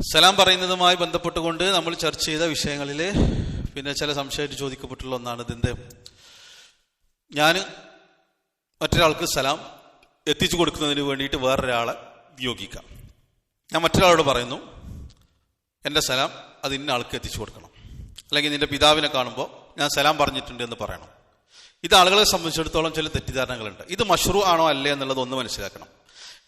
സലാം പറയുന്നതുമായി ബന്ധപ്പെട്ടുകൊണ്ട് നമ്മൾ ചർച്ച ചെയ്ത വിഷയങ്ങളിൽ പിന്നെ ചില സംശയമായിട്ട് ചോദിക്കപ്പെട്ടുള്ള ഒന്നാണ് ഇതിന്റെ ഞാൻ മറ്റൊരാൾക്ക് സലാം എത്തിച്ചു കൊടുക്കുന്നതിന് വേണ്ടിയിട്ട് വേറൊരാളെ നിയോഗിക്കാം ഞാൻ മറ്റൊരാളോട് പറയുന്നു എന്റെ സലാം അത് ഇന്ന ആൾക്ക് എത്തിച്ചു കൊടുക്കണം. അല്ലെങ്കിൽ നിന്റെ പിതാവിനെ കാണുമ്പോൾ ഞാൻ സലാം പറഞ്ഞിട്ടുണ്ട് എന്ന് പറയണം. ഇത് ആളുകളെ സംബന്ധിച്ചിടത്തോളം ചില തെറ്റിദ്ധാരണകളുണ്ട്. ഇത് മഷ്റൂ ആണോ അല്ലേ എന്നുള്ളത് ഒന്ന് മനസ്സിലാക്കണം.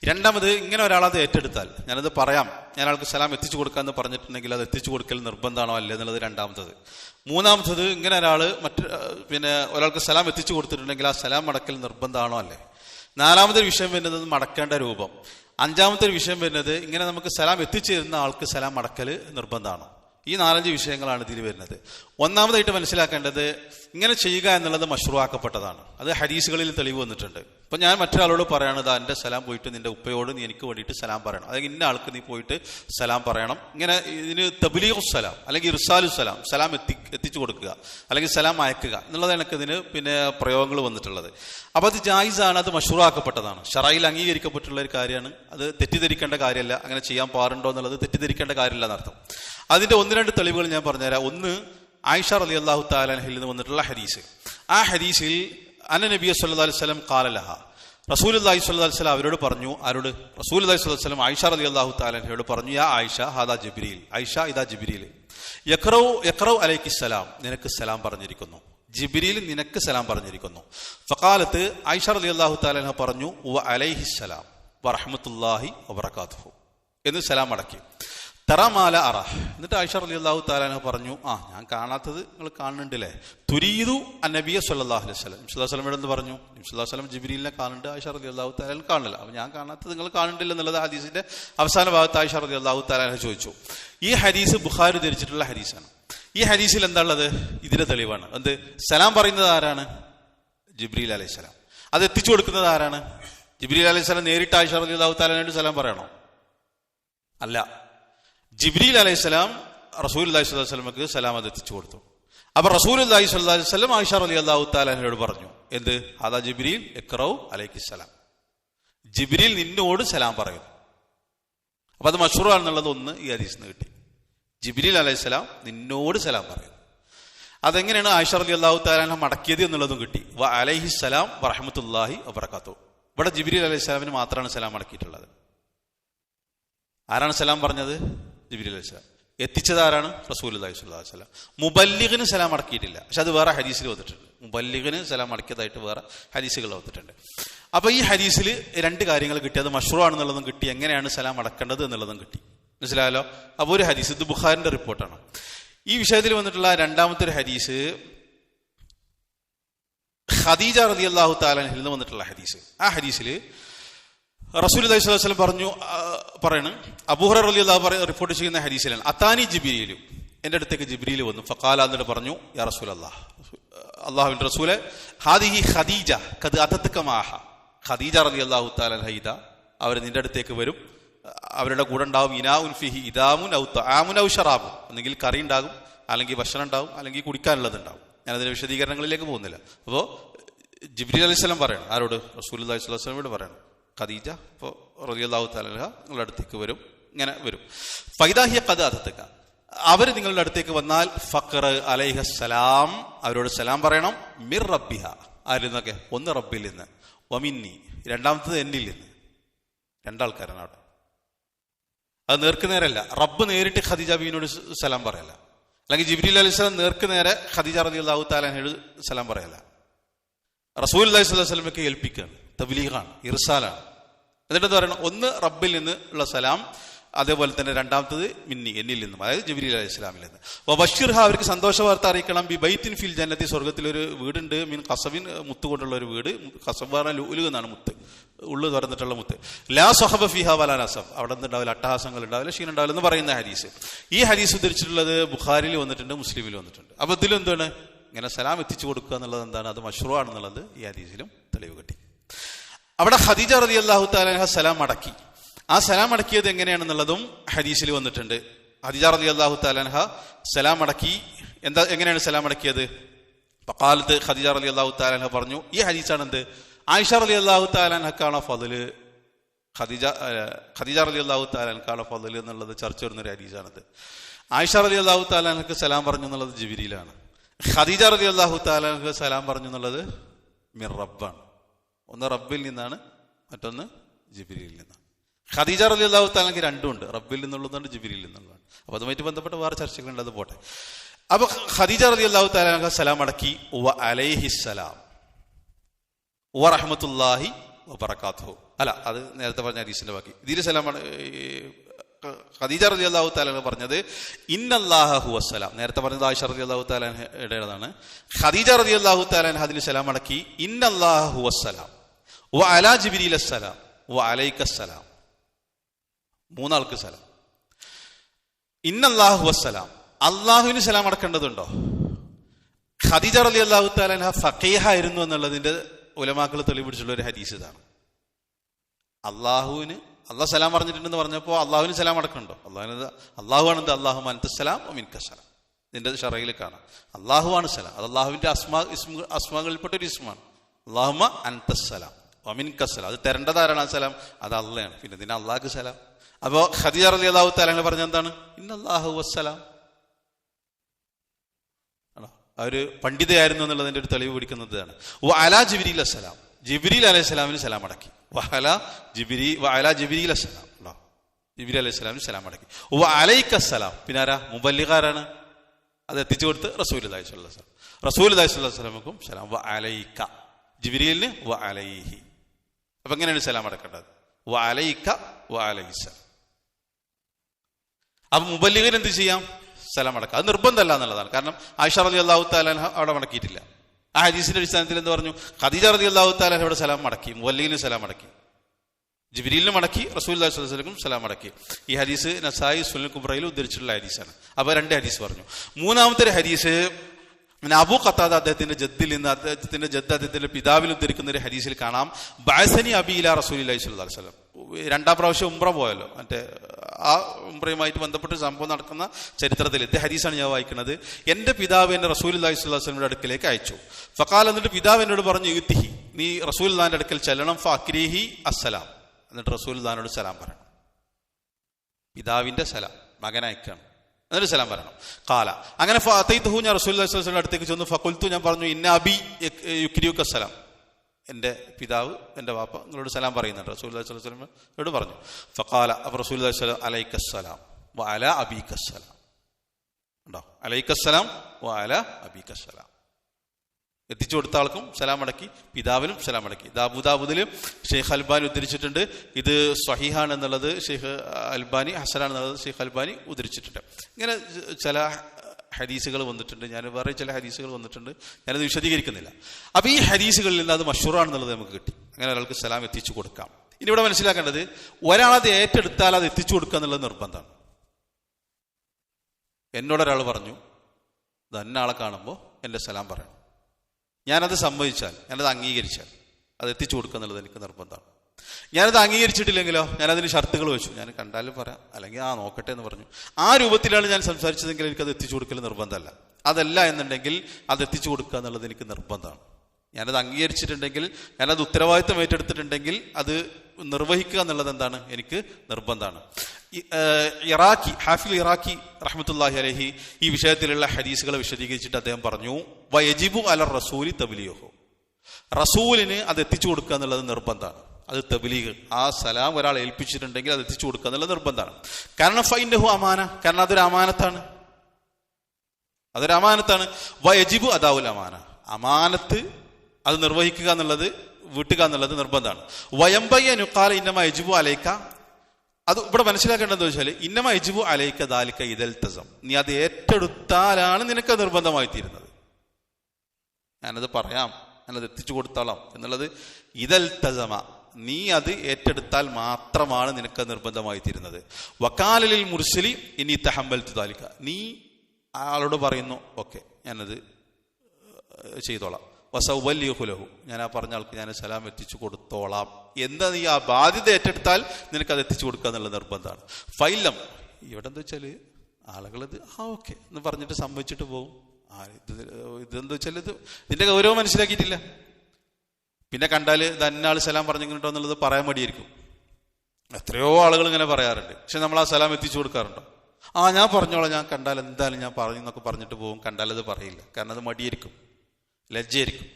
രണ്ടാമത് ഇങ്ങനെ ഒരാളത് ഏറ്റെടുത്താൽ ഞാനത് പറയാം. ഞാൻ ആൾക്ക് സലാം എത്തിച്ചു കൊടുക്കാമെന്ന് പറഞ്ഞിട്ടുണ്ടെങ്കിൽ അത് എത്തിച്ചു കൊടുക്കൽ നിർബന്ധമാണോ അല്ലേ എന്നുള്ളത് രണ്ടാമത്തത്. മൂന്നാമത്തത് ഇങ്ങനെ ഒരാൾ മറ്റ് പിന്നെ ഒരാൾക്ക് സലാം എത്തിച്ചു കൊടുത്തിട്ടുണ്ടെങ്കിൽ ആ സലാം മടക്കൽ നിർബന്ധമാണോ അല്ലേ? നാലാമത്തെ വിഷയം വരുന്നത് മടക്കേണ്ട രൂപം. അഞ്ചാമത്തെ വിഷയം വരുന്നത് ഇങ്ങനെ നമുക്ക് സലാം എത്തിച്ചേരുന്ന ആൾക്ക് സലാം മടക്കൽ നിർബന്ധമാണ് ഈ നാലഞ്ച് വിഷയങ്ങളാണ് ഇതിൽ വരുന്നത്. ഒന്നാമതായിട്ട് മനസ്സിലാക്കേണ്ടത് ഇങ്ങനെ ചെയ്യുക എന്നുള്ളത് മഷ്റൂവാക്കപ്പെട്ടതാണ്. അത് ഹരീസുകളിൽ തെളിവ് വന്നിട്ടുണ്ട്. ഇപ്പൊ ഞാൻ മറ്റൊരാളോട് പറയണത് എന്റെ സലാം പോയിട്ട് നിന്റെ ഉപ്പയോട് നീ എനിക്ക് വേണ്ടിയിട്ട് സലാം പറയണം. അല്ലെങ്കിൽ ഇന്ന ആൾക്ക് നീ പോയിട്ട് സലാം പറയണം. ഇങ്ങനെ ഇതിന് തബിലീഖു സലാം അല്ലെങ്കിൽ ഇർസാലു സലാം സലാം എത്തി എത്തിച്ചു കൊടുക്കുക അല്ലെങ്കിൽ സലാം അയക്കുക എന്നുള്ളതാണ് എനിക്ക് ഇതിന് പിന്നെ പ്രയോഗങ്ങൾ വന്നിട്ടുള്ളത്. അപ്പൊ അത് ജായിസാണ് അത് മഷൂറാക്കപ്പെട്ടതാണ് ഷറയിൽ അംഗീകരിക്കപ്പെട്ടുള്ള ഒരു കാര്യമാണ്. അത് തെറ്റിദ്ധരിക്കേണ്ട കാര്യമല്ല. അങ്ങനെ ചെയ്യാൻ പാടുണ്ടോ എന്നുള്ളത് തെറ്റിദ്ധരിക്കേണ്ട കാര്യമില്ല എന്നർത്ഥം. അതിന്റെ ഒന്ന് രണ്ട് തെളിവുകൾ ഞാൻ പറഞ്ഞുതരാം. ഒന്ന് ആയിഷ അലി അള്ളാഹു താലഹിൽ നിന്ന് വന്നിട്ടുള്ള ഹരീസ് ആ ഹരീസിൽ അന നബിയ സല്ലാ അലൈഹി സ്വലം കാലലഹ റസൂൽ അള്ളാഹി സ്വല്ലാ വസ്ലം അവരോട് പറഞ്ഞു ആരോട്? റസൂൽ അള്ളാഹി സ്വല്ലാ വസ്ലം ആയിഷ അലി അള്ളാഹു താലഹയോട് പറഞ്ഞു യാ ആയിഷ ഹാദാ ജിബ്രീൽ. ആയിഷ ഇതാ ജിബ്രീൽ. യക്രൗ യക്രൗ അലൈക്ക് സലാം. നിനക്ക് സലാം പറഞ്ഞിരിക്കുന്നു. ജിബ്രീൽ നിനക്ക് സലാം പറഞ്ഞിരിക്കുന്നു. ഫക്കാലത്ത് ആയിഷ അലി അള്ളാഹു താലഹ പറഞ്ഞു വ അലൈഹി സലാം വറഹമത്തുല്ലാഹി വബർക്കാത്തുഹു എന്ന് സലാം അടക്കി. തറമാല അറ. എന്നിട്ട് ആയിഷ അലി അള്ളാഹു താലാന പറഞ്ഞു ആ ഞാൻ കാണാത്തത് നിങ്ങൾ കാണുന്നുണ്ടല്ലേ? തുരീതു അനബിയ സല്ലാഹു അലൈഹി സ്വലം നിംസുല്ലാ സ്വലമയുടെ എന്ന് പറഞ്ഞു? നിംസുല്ലാ സ്വലം ജിബിരിലിനെ കാണുന്നുണ്ട് ആയിഷ അലി അള്ളാഹു താലാൻ കാണില്ല അപ്പൊ ഞാൻ കാണാത്തത് നിങ്ങൾ കാണുന്നില്ല എന്നുള്ളത് ഹദീസിന്റെ അവസാന ഭാഗത്ത് ആയിഷ അലി അള്ളാഹു താലാന ചോദിച്ചു. ഈ ഹരീസ് ബുഖാരി ധരിച്ചിട്ടുള്ള ഹരീസാണ് ഈ ഹരീസിൽ എന്താണുള്ളത് ഇതിന്റെ തെളിവാണ്. എന്ത്? സലാം പറയുന്നത് ആരാണ്? ജിബ്രീൽ അലൈഹി സ്വലാം. അത് എത്തിച്ചു കൊടുക്കുന്നത് ആരാണ്? ജിബ്രീൽ അലൈഹി സ്വലം നേരിട്ട് ആയിഷ അലി അള്ളാഹു താലാനായിട്ട് സലാം പറയണോ? അല്ല. ജിബ്രീൽ അലൈഹിസ്സലാം റസൂൽ അല്ലാഹി സ്വല്ലാ വസ്ലമക്ക് സലാം അത് എത്തിച്ചു കൊടുത്തു. അപ്പൊ റസൂൽ അല്ലാഹി സ്വല്ലാ വസ്ലം ആയിഷ അലി അള്ളാഹു താലാഹിനോട് പറഞ്ഞു എന്ത്? ഹാദാ ജിബ്രീൽ എക്രൌ അലൈഹിസ്സലാം ജിബ്രീൽ നിന്നോട് സലാം പറയുന്നു. അപ്പൊ അത് മഷൂറാണെന്നുള്ളത് ഒന്ന് ഈ ഹദീസിന് കിട്ടി. ജിബ്രീൽ അലൈഹിസ്സലാം നിന്നോട് സലാം പറയുന്നു. അതെങ്ങനെയാണ് ആയിഷ അലി അള്ളാഹു താലാഹ മടക്കിയത് എന്നുള്ളതും കിട്ടി. വ അലൈഹിസ്സലാം വറഹമത്തുല്ലാഹി വബർക്കാത്തു ഇവിടെ ജിബ്രീൽ അലൈഹി സ്വലാമിന് മാത്രമാണ് സലാം മടക്കിയിട്ടുള്ളത്. ആരാണ് സലാം പറഞ്ഞത്? ജിബിരി അലൈഹി സ്വലാം. എത്തിച്ചത് ആരാണ് റസൂൽ അലൈഹി സ്വലാഹു വസ്ലാം മുബല്ലിഗിന് സലാം അടക്കിയിട്ടില്ല. പക്ഷെ അത് വേറെ ഹരീസിൽ വന്നിട്ടുണ്ട്. മുബല്ലിഖിന് സലാം അടക്കിയതായിട്ട് വേറെ ഹരീസുകൾ വന്നിട്ടുണ്ട്. അപ്പൊ ഈ ഹരീസിൽ രണ്ട് കാര്യങ്ങൾ കിട്ടി. അത് മഷ്റൂ ആണെന്നുള്ളതും കിട്ടി. എങ്ങനെയാണ് സലാം അടക്കേണ്ടത് എന്നുള്ളതും കിട്ടി. മനസ്സിലായല്ലോ? അപ്പോൾ ഒരു ഹരീസ് ഇത് ബുഖാറിന്റെ റിപ്പോർട്ടാണ്. ഈ വിഷയത്തിൽ വന്നിട്ടുള്ള രണ്ടാമത്തെ ഒരു ഹരീസ് ഖദീജ റതി അള്ളാഹു താലാഹിൽ നിന്ന് വന്നിട്ടുള്ള ഹദീസ്. ആ ഹദീസിൽ റസൂൽ അലൈഹി സ്വലം പറഞ്ഞു പറയണം അബൂഹർ അലി അല്ലാ റിപ്പോർട്ട് ചെയ്യുന്ന ഹരീസിലാണ് അത്താനി ജിബിരിയിലും എന്റെ അടുത്തേക്ക് ജിബ്രിയിൽ വന്നു ഫക്കാല എന്നിട്ട് പറഞ്ഞു യാ റസൂൽ അള്ളാഹ് അള്ളാഹുവിന്റെ റസൂലെ ഹാദിഹി ഖദീജ കത് അതത്തക്കമാഹ ഖദീജ റലി അള്ളാഹു താലഹൈദ അവർ നിന്റെ അടുത്തേക്ക് വരും അവരുടെ കൂടെ ഉണ്ടാവും ഇനാവുൻ ഫിഹി ഇദാമുൻ ഔ ആമുൻ ഔ ഷറാബും ഒന്നെങ്കിൽ കറി ഉണ്ടാകും അല്ലെങ്കിൽ ഭക്ഷണം ഉണ്ടാവും അല്ലെങ്കിൽ കുടിക്കാനുള്ളത് ഉണ്ടാവും ഞാനതിന്റെ വിശദീകരണങ്ങളിലേക്ക് പോകുന്നില്ല. അപ്പോൾ ജിബ്രി അലൈഹി സ്വലം പറയണം. ആരോട്? റസൂൽ അലൈഹി സ്വലമോട് പറയണം. ഖദീജ ഇപ്പോൾ റലിയല്ലാഹു താലഹ നിങ്ങളുടെ അടുത്തേക്ക് വരും. ഇങ്ങനെ വരും. ഫൈദാഹിയ കഥ അതത്തേക്ക അവർ നിങ്ങളുടെ അടുത്തേക്ക് വന്നാൽ ഫക്കർ അലൈഹ സലാം അവരോട് സലാം പറയണം. മിർ റബ്ബിഹ. ആരിൽ നിന്നൊക്കെ? ഒന്ന് റബ്ബിൽ നിന്ന്. ഒമിന്നി രണ്ടാമത്തത് എന്നിൽ നിന്ന്. രണ്ടാൾക്കാരാണ് അവിടെ. അത് നേർക്ക് നേരല്ല. റബ്ബ് നേരിട്ട് ഖദീജ ബീനോട് സലാം പറയല്ല. അല്ലെങ്കിൽ ജിബ്രീൽ അലൈഹി സ്വലം നേർക്ക് നേരെ ഖദീജ റബി അള്ളാഹു താലാനോട് സലാം പറയല്ല. റസൂൽ അലൈഹി സ്വലമൊക്കെ ഏൽപ്പിക്കുകയാണ് തബ്ലീഖാണ് ഇർസാലാണ്. എന്നിട്ട് പറയണം? ഒന്ന് റബ്ബിൽ നിന്ന് ഉള്ള സലാം അതേപോലെ തന്നെ രണ്ടാമത്തത് മിന്നി എന്നിൽ നിന്നും അതായത് ജബിരി അലൈഹി ഇസ്ലാമിൽ നിന്ന്. അപ്പോൾ ബഷീർ അവർക്ക് സന്തോഷ വാർത്ത അറിയിക്കണം. ബി ബൈത്തിൻ ഫിൽ ജന്നത്തി സ്വർഗത്തിൽ ഒരു വീടുണ്ട്. മീൻ കസവിൻ മുത്ത് കൊണ്ടുള്ള ഒരു വീട്. കസബ് പറഞ്ഞാൽ ലൂലു എന്നാണ് മുത്ത്. ഉള്ളു തുറന്നിട്ടുള്ള മുത്ത്. ലാ സൊഹബ ഫിഹ വലാനസഫ് അവിടെ നിന്ന് ഉണ്ടാവില്ല അട്ടഹാസങ്ങൾ ഉണ്ടാവില്ല ക്ഷീണം ഉണ്ടാവില്ല എന്ന് പറയുന്ന ഹരീസ് ഈ ഹരീസ് ഉദ്ധരിച്ചിട്ടുള്ളത് ബുഖാരിയിൽ വന്നിട്ടുണ്ട് മുസ്ലിമിൽ വന്നിട്ടുണ്ട്. അപ്പൊ ഇതിലെന്താണ്? ഇങ്ങനെ സലാം എത്തിച്ചു കൊടുക്കുക എന്നുള്ളത് എന്താണ്? അത് മഷ്റൂ ആണെന്നുള്ളത് ഈ ഹരീസിലും തെളിവ് കിട്ടി. അവിടെ ഖദീജ റതി അള്ളാഹു താലാഹ സലാം അടക്കി. ആ സലാം അടക്കിയത് എങ്ങനെയാണെന്നുള്ളതും ഹദീസിൽ വന്നിട്ടുണ്ട്. ഖദീജ റതി അള്ളാഹു താലാൻഹ സലാം അടക്കി. എന്താ എങ്ങനെയാണ് സലാം അടക്കിയത്? കാലത്ത് ഖദീജ റലി അള്ളാഹു താലാൻഹ പറഞ്ഞു ഈ ഹദീസാണ് എന്ത് ആയിഷ റലി അള്ളാഹു താലാൻഹക്കാണോ ഫതിൽ ഖദീജ ഖദീജ റലി അള്ളാഹു താലാൻകാള ഫതിൽ എന്നുള്ളത് ചർച്ച വരുന്ന ഒരു ഹദീസാണത്. ആയിഷ റലി അള്ളാഹു താലാനക്ക് സലാം പറഞ്ഞു എന്നുള്ളത് ജിബിരിയിലാണ്. ഖദീജ റലി അള്ളാഹു താലാനക്ക് സലാം പറഞ്ഞു എന്നുള്ളത് മിർ റബ്ബാണ്. ഒന്ന് റബ്ബിൽ നിന്നാണ് മറ്റൊന്ന് ജിബിലിയിൽ നിന്നാണ്. ഖദീജ റലി അള്ളാഹു രണ്ടുമുണ്ട്. റബ്ബിൽ നിന്നുള്ളതുണ്ട് ജിബിലിയിൽ നിന്നുള്ളതാണ് അപ്പൊ അതുമായിട്ട് ബന്ധപ്പെട്ട വേറെ ചർച്ചകളുണ്ട് അത് പോട്ടെ. അപ്പൊ ഖദീജ റലി അള്ളാഹു സലാം അടക്കി വ അലൈഹിസ്സലാം റഹ്മത്തുല്ലാഹി വബറകാതുഹു അല്ല അത് നേരത്തെ പറഞ്ഞ അരീസിന്റെ ബാക്കി. ഇതിൽ സലാമാണ് ഖദീജ റലി അള്ളാഹു താലാണ് പറഞ്ഞത് ഇന്നല്ലാഹു വസ്സലാം നേരത്തെ പറഞ്ഞത് ആയിഷ റലി അള്ളാഹു താലാനുടേതാണ് ഖദീജ റലി അള്ളാഹു താലാൻ സലാം അടക്കി ഇന്നല്ലാഹു ഹുവസ്സലാം വ അലാ ജിബിരിൽ അസ്സലാം വ മൂന്നാൾക്ക് സലാം. ഇന്നല്ലാഹു വസ്സലാം. അള്ളാഹുവിന് സലാം അടക്കേണ്ടതുണ്ടോ? ഖദീജ അലി അള്ളാഹു താലാൻ ഫക്കീഹ ആയിരുന്നു എന്നുള്ളതിന്റെ ഉലമാക്കൾ തെളിവിടിച്ചുള്ള ഒരു ഹദീസ് ഇതാണ്. അള്ളാഹുവിന് അള്ളാഹ് സലാം പറഞ്ഞിട്ടുണ്ടെന്ന് പറഞ്ഞപ്പോൾ അള്ളാഹുവിന് സലാം അടക്കണ്ടോ? അള്ളാഹുവിന് അള്ളാഹു ആണ് അള്ളാഹു അനത്തസലാം മിൻകസലാം ഇതിന്റെ ഷറയിൽ കാണാം. അള്ളാഹു ആണ് സലാം. അത് അള്ളാഹുവിന്റെ അസ്മാ ഇസ്മ അസ്മാകളിൽപ്പെട്ട ഒരു ഇസ്മാണ്. അള്ളാഹുമ അൻതസ്സലാം ഒമിൻകസലാം അത് തരേണ്ടതാരാണ് ആ സലാം. അത് അള്ളയാണ്. പിന്നെ ഇതിന് അള്ളാഹ് സലാം. അപ്പോ ഖദീജ അലി അള്ളാഹു തലങ്ങൾ പറഞ്ഞ എന്താണ്? ഇന്നല്ലാഹു വസ്സലാം ആണോ? ആ ഒരു പണ്ഡിതയായിരുന്നു എന്നുള്ളതിന്റെ ഒരു തെളിവ് പിടിക്കുന്നതാണ്. വ അല ജിബിരി അസ്സലാം ജിബിരി അലൈഹി സ്വലാമിന് സലാം അടക്കി. വഹല ജിബിരി വ ജിബിരി ജിബിരിൽ അസ്സലാം ഉണ്ടോ ജിബിരി അലൈഹി സ്വലാമിന് സലാം അടക്കി. വ അലൈക്ക് അസ്സലാം പിന്നെ ആരാ? മുബല്ലിഖാരാണ് അത് എത്തിച്ചു കൊടുത്ത് റസൂൽ അലൈഹി സ്വലം റസൂൽ അലൈഹി സ്വലാം സ്വലമക്കും സലാം. വ അലൈക്ക ജിബിരിലിന് വ അലൈഹി. അപ്പൊ എങ്ങനെയാണ് സലാം അടക്കേണ്ടത്? വ അലൈക്ക വ അപ്പൊ മുബല്ലിഗൻ എന്ത് ചെയ്യാം? സലാം അടക്കുക. അത് നിർബന്ധമല്ല എന്നുള്ളതാണ്. കാരണം ആയിഷ റതി അള്ളാഹു താലാൻ അവിടെ മടക്കിയിട്ടില്ല. ആ ഹദീസിന്റെ അടിസ്ഥാനത്തിൽ എന്ത് പറഞ്ഞു? ഖദീജ റതി അള്ളാഹു താലാൻ അവിടെ സലാം മടക്കി. മുബല്ലിഗിന് സലാം മടക്കി. ജിബിരിലിന് മടക്കി. റസൂൽ അള്ളാഹുസ്ലം സലാം മടക്കി. ഈ ഹദീസ് നസായി സുനിൽ കുബ്രയിൽ ഉദ്ധരിച്ചിട്ടുള്ള ഹദീസാണ്. അപ്പൊ രണ്ട് ഹദീസ് പറഞ്ഞു. മൂന്നാമത്തെ ഹദീസ് പിന്നെ അബു ഖത്താദ് അദ്ദേഹത്തിന്റെ ജദ്ദിൽ നിന്ന് അദ്ദേഹത്തിന്റെ ജദ്ദ് അദ്ദേഹത്തിന്റെ പിതാവിൽ ഉദ്ധരിക്കുന്ന ഒരു ഹരീസിൽ കാണാം ബാസനി അബിയില സ്വല്ലി വസ്ലം രണ്ടാം പ്രാവശ്യം ഉംറ പോയല്ലോ. മറ്റേ ആ ഉംറയുമായിട്ട് ബന്ധപ്പെട്ട് സംഭവം നടക്കുന്ന ചരിത്രത്തിൽ ഇത് ഹരീസാണ് ഞാൻ വായിക്കുന്നത്. എന്റെ പിതാവ് എന്നെ റസൂൽ അലൈഹി സ്വലാസ്ലമിന്റെ അടുക്കലേക്ക് അയച്ചു. ഫക്കാൽ എന്നിട്ട് പിതാവ് എന്നോട് പറഞ്ഞു യുത്തിഹി നീ റസൂൽ അടുക്കൽ ചെല്ലണം ഫക്രീഹി അസ്സലാം. എന്നിട്ട് റസൂൽ ഖാനോട് സലാം പറയണം പിതാവിന്റെ സലാം മകനയക്കാണ്. എന്നിട്ട് സലാം പറയണം. കാല അങ്ങനെ ഫഅതൈതുഹു ഞാൻ റസൂൽ അടുത്തേക്ക് ചെന്നു. ഫക്കുൽത്തു ഞാൻ പറഞ്ഞു ഇന്ന അബി യുക്രിയുക്ക സലാം. എന്റെ പിതാവ് എന്റെ വാപ്പ നിങ്ങളോട് സലാം പറയുന്നുണ്ട്. റസൂൽ അലൈഹി സ്വലമോട് പറഞ്ഞു. ഫക്കാല അപ്പൊ റസൂൽ സ്വലം അലൈക്കസ്സലാം വ അല അബീക്കസ്സലാം ഉണ്ടോ? അലൈക്കസ്സലാം വ അല അബീക്കസ്സലാം എത്തിച്ചു കൊടുത്ത ആൾക്കും സലാം മടക്കി പിതാവിനും സലാം മടക്കി ദാബുദാബുദിൽ ഷെയ്ഖ് അൽബാനി ഉദ്ധരിച്ചിട്ടുണ്ട്. ഇത് സ്വഹീഹാണ് എന്നുള്ളത് ഷെയ്ഖ് അൽബാനി ഹസനാണ് എന്നുള്ളത് ഷെയ്ഖ് അൽബാനി ഉദ്ധരിച്ചിട്ടുണ്ട്. ഇങ്ങനെ ചില ഹദീസുകൾ വന്നിട്ടുണ്ട്. ഞാൻ വേറെ ചില ഹദീസുകൾ വന്നിട്ടുണ്ട്. ഞാനത് വിശദീകരിക്കുന്നില്ല. അപ്പൊ ഈ ഹദീസുകളിൽ നിന്ന് അത് മഷൂറാണെന്നുള്ളത് നമുക്ക് കിട്ടി. അങ്ങനെ ഒരാൾക്ക് സലാം എത്തിച്ചു കൊടുക്കാം. ഇനി ഇവിടെ മനസ്സിലാക്കേണ്ടത് ഒരാളത് ഏറ്റെടുത്താൽ അത് എത്തിച്ചു കൊടുക്കുക എന്നുള്ളത് നിർബന്ധമാണ് എന്നോടൊരാൾ പറഞ്ഞു ആളെ കാണുമ്പോൾ എന്റെ സലാം പറയണം. ഞാനത് സമ്മതിച്ചാൽ ഞാനത് അംഗീകരിച്ചാൽ അത് എത്തിച്ചു കൊടുക്കുക എന്നുള്ളത് എനിക്ക് നിർബന്ധമാണ്. ഞാനത് അംഗീകരിച്ചിട്ടില്ലെങ്കിലോ ഞാനതിന് ഷർത്തുകൾ വെച്ചു. ഞാൻ കണ്ടാലും പറയാം അല്ലെങ്കിൽ ആ നോക്കട്ടെ എന്ന് പറഞ്ഞു. ആ രൂപത്തിലാണ് ഞാൻ സംസാരിച്ചതെങ്കിൽ എനിക്കത് എത്തിച്ചു കൊടുക്കൽ നിർബന്ധമല്ല. അതല്ല എന്നുണ്ടെങ്കിൽ അത് എത്തിച്ചു കൊടുക്കുക എന്നുള്ളത് എനിക്ക് നിർബന്ധമാണ്. ഞാനത് അംഗീകരിച്ചിട്ടുണ്ടെങ്കിൽ ഞാനത് ഉത്തരവാദിത്തം ഏറ്റെടുത്തിട്ടുണ്ടെങ്കിൽ അത് നിർവഹിക്കുക എന്നുള്ളത് എന്താണ്? എനിക്ക് നിർബന്ധമാണ്. ഇറാഖി ഹാഫിൽ ഇറാഖി റഹ്മത്തുല്ലാഹി അലഹി ഈ വിഷയത്തിലുള്ള ഹദീസുകളെ വിശദീകരിച്ചിട്ട് അദ്ദേഹം പറഞ്ഞു വയജിബു അല റസൂലി തബിലിയോഹോ റസൂലിന് അത് എത്തിച്ചു കൊടുക്കുക എന്നുള്ളത് നിർബന്ധമാണ്. അത് തബിലീഗ്. ആ സലാം ഒരാൾ ഏൽപ്പിച്ചിട്ടുണ്ടെങ്കിൽ അത് എത്തിച്ചു കൊടുക്കുക എന്നുള്ളത് നിർബന്ധമാണ്. കാരണം ഫൈന്റെ ഹു അമാന. കാരണം അതൊരു അമാനത്താണ്. അതൊരു അമാനത്താണ്. വയജിബു അതാവുൽ അമാന. അമാനത്ത് അത് നിർവഹിക്കുക എന്നുള്ളത് വീട്ടുക എന്നുള്ളത് നിർബന്ധമാണ്. വയമ്പയ്യ നുക്കാല ഇന്നമ യജുബു അലൈക്ക അത് ഇവിടെ മനസ്സിലാക്കേണ്ടത് വെച്ചാൽ ഇന്നമ യജുബു അലൈക്ക ദാലിക്ക ഇതൽ തസം. നീ അത് ഏറ്റെടുത്താലാണ് നിനക്ക് നിർബന്ധമായി തീരുന്നത് ഞാനത് പറയാം. ഞാനത് എത്തിച്ചു കൊടുത്തോളാം. എന്നുള്ളത് ഇതൽ തസമ. നീ അത് ഏറ്റെടുത്താൽ മാത്രമാണ് നിനക്ക് നിർബന്ധമായി തീരുന്നത് വക്കാലിൽ മുർസലി ഇനി തഹമ്പൽ താലിക്ക നീ ആളോട് പറയുന്നു ഓക്കെ ഞാനത് ചെയ്തോളാം. വസൗവല്യഹുലഹു ഞാൻ ആ പറഞ്ഞ ആൾക്ക് ഞാൻ സലാം എത്തിച്ചു കൊടുത്തോളാം. എന്താ നീ ആ ബാധ്യത ഏറ്റെടുത്താൽ നിനക്ക് അത് എത്തിച്ചു കൊടുക്കുക എന്നുള്ള നിർബന്ധമാണ്. ഫൈലം. ഇവിടെ എന്താ വെച്ചാൽ ആളുകളത് ആ ഓക്കെ എന്ന് പറഞ്ഞിട്ട് സമ്മതിച്ചിട്ട് പോകും. ആ ഇത് ഇതെന്താ വെച്ചാൽ ഇത് ഇതിന്റെ ഗൗരവം മനസ്സിലാക്കിയിട്ടില്ല. പിന്നെ കണ്ടാൽ തന്നെ ആൾ സലാം പറഞ്ഞിട്ടുണ്ടോ എന്നുള്ളത് പറയാൻ മടിയായിരിക്കും. എത്രയോ ആളുകൾ ഇങ്ങനെ പറയാറുണ്ട്. പക്ഷെ നമ്മൾ ആ സലാം എത്തിച്ചു കൊടുക്കാറുണ്ടോ? ആ ഞാൻ പറഞ്ഞോളാം. ഞാൻ കണ്ടാൽ എന്തായാലും ഞാൻ പറഞ്ഞു എന്നൊക്കെ പറഞ്ഞിട്ട് പോകും. കണ്ടാലത് പറയില്ല. കാരണം അത് മടിയായിരിക്കും. ലജ്ജയായിരിക്കും.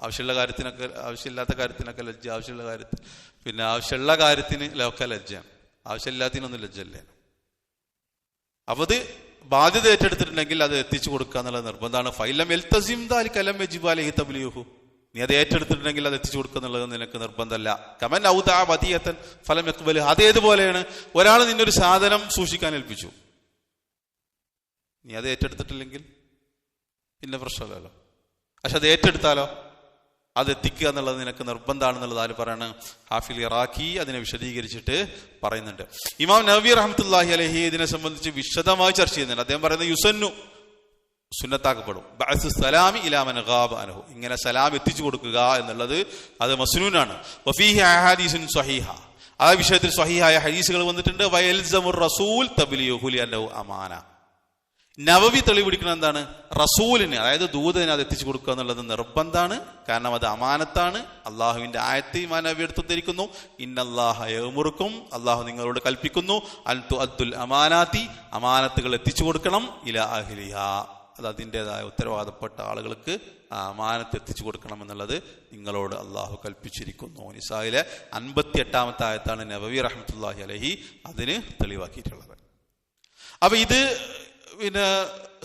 ആവശ്യമുള്ള കാര്യത്തിനൊക്കെ ആവശ്യമില്ലാത്ത കാര്യത്തിനൊക്കെ ലജ്ജ ആവശ്യമുള്ള കാര്യത്തിൽ. പിന്നെ ആവശ്യമുള്ള കാര്യത്തിന് ഒക്കെ ലജ്ജയാണ്. ആവശ്യമില്ലാത്തതിനൊന്നും ലജ്ജല്ലേ അപ്പൊ അത് ബാധ്യത ഏറ്റെടുത്തിട്ടുണ്ടെങ്കിൽ അത് എത്തിച്ചു കൊടുക്കുക എന്നുള്ള നിർബന്ധമാണ്. ഫൈലം എൽത്തസിം കലം വെജിബാലി തബ്ലിയുഹു നീ അത് ഏറ്റെടുത്തിട്ടുണ്ടെങ്കിൽ അത് എത്തിച്ചു കൊടുക്കുക എന്നുള്ളത് നിനക്ക് നിർബന്ധമല്ല. കമൻ ഔദാ വതിയത്തൻ ഫലം എക്കുബൽ അതേതുപോലെയാണ് ഒരാൾ നിന്നൊരു സാധനം സൂക്ഷിക്കാൻ ഏൽപ്പിച്ചു. നീ അത് ഏറ്റെടുത്തിട്ടില്ലെങ്കിൽ പിന്നെ പ്രശ്നമല്ലല്ലോ. പക്ഷെ അത് ഏറ്റെടുത്താലോ? അത് എത്തിക്കുക എന്നുള്ളത് നിനക്ക് നിർബന്ധമാണെന്നുള്ളത് ആര് പറയാണ്? ഹാഫിൽ ഇറാഖി അതിനെ വിശദീകരിച്ചിട്ട് പറയുന്നുണ്ട്. ഇമാം നബി റഹമത്തുല്ലാഹി അലഹി ഇതിനെ സംബന്ധിച്ച് വിശദമായി ചർച്ച ചെയ്യുന്നുണ്ട്. അദ്ദേഹം പറയുന്നത് യുസന്നു സുന്നത്താക്കപ്പെടും. ബഅസ് സലാമി ഇലാമൻ ഗാബ് അനഹു ഇങ്ങനെ സലാം എത്തിച്ചു കൊടുക്കുക എന്നുള്ളത് അത് മസ്നൂനാണ്. വഫീഹി അഹാദീസുൻ ആ വിഷയത്തിൽ സ്വഹീഹായ ഹദീസുകൾ വന്നിട്ടുണ്ട്. വയൽസമുർ റസൂൽ തബ്ലിയുഹു അന്നഹു അമാന. നവവി തെളിവിടിക്കുന്നത് എന്താണ്? റസൂലിന് അതായത് ദൂതന് അത് എത്തിച്ചു കൊടുക്കുക എന്നുള്ളത് നിർബന്ധമാണ് കാരണം അത് അമാനത്താണ്. അള്ളാഹുവിന്റെ ആയത്തെ മാനവി നബി എടുത്തിരിക്കുന്നു ഇന്നല്ലാഹുറുക്കും അള്ളാഹു നിങ്ങളോട് കൽപ്പിക്കുന്നു. അൽത്തു അദ്ദുൽ അമാനാത്തി. അമാനത്തുകൾ എത്തിച്ചു കൊടുക്കണം. ഇല അഹ്ലിഹ. അത് അതിന്റെതായ ഉത്തരവാദപ്പെട്ട ആളുകൾക്ക് അമാനത്ത് എത്തിച്ചു കൊടുക്കണം എന്നുള്ളത് നിങ്ങളോട് അള്ളാഹു കൽപ്പിച്ചിരിക്കുന്നു. നിസായിലെ അൻപത്തി എട്ടാമത്തെ ആയത്താണ് നബവി റഹമത്തല്ലാഹി അലഹി അതിന് തെളിവാക്കിയിട്ടുള്ളത്. അപ്പൊ ഇത് പിന്നെ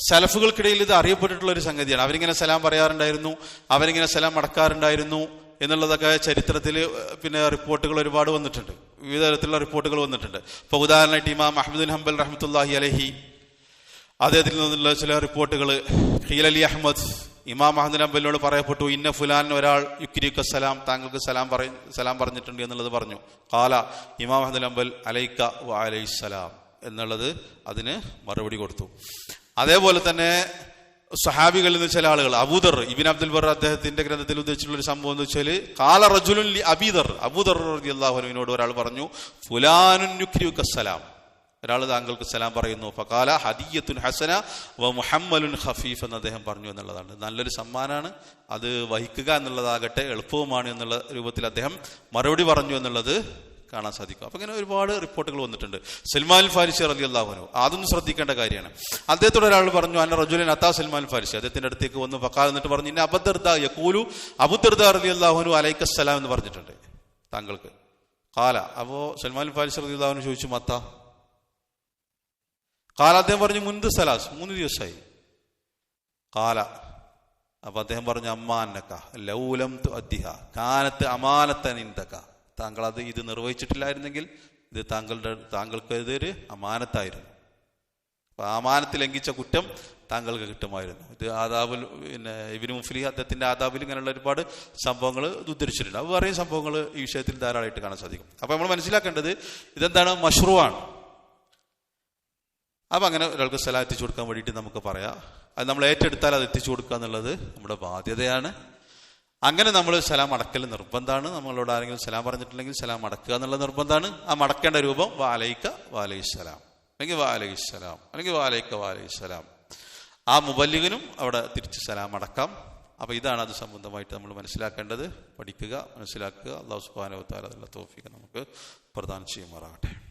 സലഫുകൾക്കിടയിൽ ഇത് അറിയപ്പെട്ടിട്ടുള്ള ഒരു സംഗതിയാണ്. അവരിങ്ങനെ സലാം പറയാറുണ്ടായിരുന്നു അവരിങ്ങനെ സലാം മടക്കാറുണ്ടായിരുന്നു എന്നുള്ളതൊക്കെ ചരിത്രത്തിൽ പിന്നെ റിപ്പോർട്ടുകൾ ഒരുപാട് വന്നിട്ടുണ്ട്. വിവിധ തരത്തിലുള്ള റിപ്പോർട്ടുകൾ വന്നിട്ടുണ്ട്. ഇപ്പോൾ ഉദാഹരണമായിട്ട് ഇമാം അഹമ്മദുൽ ഹംബൽ റഹ്മത്തുല്ലാഹി അലഹി അദ്ദേഹത്തിൽ നിന്നുള്ള ചില റിപ്പോർട്ടുകൾ ഖീൽ അലി അഹമ്മദ് ഇമാം അഹമ്മദ് ഹംബലിനോട് പറയപ്പെട്ടു ഇന്ന ഫുലാൻ ഒരാൾ യുക്രിക്ക് സലാം താങ്കൾക്ക് സലാം പറ സലാം പറഞ്ഞിട്ടുണ്ട് എന്നുള്ളത് പറഞ്ഞു. കാല ഇമാം അഹമ്മദ് ഹംബൽ അലൈക്ക വ അലൈസലാം എന്നുള്ളത് അതിന് മറുപടി കൊടുത്തു. അതേപോലെ തന്നെ സഹാബികളിൽ നിന്ന് ചില ആളുകൾ അബൂദർ ഇബിൻ അബ്ദുൽ ബർ അദ്ദേഹത്തിന്റെ ഗ്രന്ഥത്തിൽ ഉദ്ദേശിച്ചിട്ടുള്ള ഒരു സംഭവം എന്ന് വെച്ചാൽ കാല റജുലുൻ അബീദർ അബൂദർ അള്ളാഹുവിനോട് ഒരാൾ പറഞ്ഞു ഫുലാനുൻ യുക്രിയുക സലാം ഒരാൾ താങ്കൾക്ക് സലാം പറയുന്നു ഫകാല ഹദിയത്തുൻ ഹസന വ മുഹമ്മലുൻ ഖഫീഫ് എന്ന് അദ്ദേഹം പറഞ്ഞു എന്നുള്ളതാണ്. നല്ലൊരു സമ്മാനാണ്. അത് വഹിക്കുക എന്നുള്ളതാകട്ടെ എളുപ്പവുമാണ് എന്നുള്ള രൂപത്തിൽ അദ്ദേഹം മറുപടി പറഞ്ഞു എന്നുള്ളത് കാണാൻ സാധിക്കും. അപ്പൊ ഇങ്ങനെ ഒരുപാട് റിപ്പോർട്ടുകൾ വന്നിട്ടുണ്ട്. സൽമാൻ ഫാരിസി റലി അള്ളാഹുനു അതൊന്നും ശ്രദ്ധിക്കേണ്ട കാര്യമാണ്. അദ്ദേഹത്തോട് ഒരാൾ പറഞ്ഞു അന്ന റജുലിൻ അത്താ സൽമാൻ ഫാരിസി അദ്ദേഹത്തിന്റെ അടുത്തേക്ക് വന്ന് ഫക്കാൽ എന്നിട്ട് പറഞ്ഞു ഇന്ന അബദ്ദർദ യക്കൂലു അബുദർദ റലി അള്ളാഹുനു അലൈക്കസ്സലാം എന്ന് പറഞ്ഞിട്ടുണ്ട് താങ്കൾക്ക്. കാല അപ്പോ സൽമാൻ ഫാരിസി റലി അള്ളാഹുനു ചോദിച്ചു മത്ത? കാല അദ്ദേഹം പറഞ്ഞു മുൻ സലാസ് മൂന്ന് ദിവസമായി കാല അപ്പൊ അദ്ദേഹം പറഞ്ഞു അമ്മാനക്ക ലൗലം അദ്ദിഹ കാനത്ത് അമാനത്ത നിന്തക്ക താങ്കൾ അത് ഇത് നിർവഹിച്ചിട്ടില്ലായിരുന്നെങ്കിൽ ഇത് താങ്കളുടെ താങ്കൾക്കെതിരെ അമാനത്തായിരുന്നു. അപ്പൊ അമാനത്ത് ലംഘിച്ച കുറ്റം താങ്കൾക്ക് കിട്ടുമായിരുന്നു. ഇത് ആദാബിൽ പിന്നെ ഇബിന് മുഫ്ലി അദ്ദേഹത്തിന്റെ ആദാബിൽ ഇങ്ങനെയുള്ള ഒരുപാട് സംഭവങ്ങൾ ഉദ്ധരിച്ചിട്ടുണ്ട്. അത് പറയുന്ന സംഭവങ്ങൾ ഈ വിഷയത്തിൽ ധാരാളമായിട്ട് കാണാൻ സാധിക്കും. അപ്പൊ നമ്മൾ മനസ്സിലാക്കേണ്ടത് ഇതെന്താണ്? മഷ്റൂവാണ്. അപ്പൊ അങ്ങനെ ഒരാൾക്ക് സ്ഥലം എത്തിച്ചു കൊടുക്കാൻ വേണ്ടിയിട്ട് നമുക്ക് പറയാം. അത് നമ്മൾ ഏറ്റെടുത്താൽ അത് എത്തിച്ചു കൊടുക്കുക എന്നുള്ളത് നമ്മുടെ ബാധ്യതയാണ്. അങ്ങനെ നമ്മൾ സലാം അടക്കൽ നിർബന്ധമാണ് നമ്മളോട് ആരെങ്കിലും സലാം പറഞ്ഞിട്ടുണ്ടെങ്കിൽ സലാം അടക്കുക എന്നുള്ള നിർബന്ധമാണ് ആ മടക്കേണ്ട രൂപം വാലൈക്ക വാലയിസ്സലാം അല്ലെങ്കിൽ വാലയിസ്സലാം അല്ലെങ്കിൽ വാലൈക്ക വാലയിസ്സലാം ആ മുബല്ലികനും അവിടെ തിരിച്ച് സലാം അടക്കാം. അപ്പൊ ഇതാണ് അത് സംബന്ധമായിട്ട് നമ്മൾ മനസ്സിലാക്കേണ്ടത്. പഠിക്കുക മനസ്സിലാക്കുക. അള്ളാഹു സുബാനോ താല തോഫിക്ക് നമുക്ക് പ്രദാനം ചെയ്യുമാറാകട്ടെ.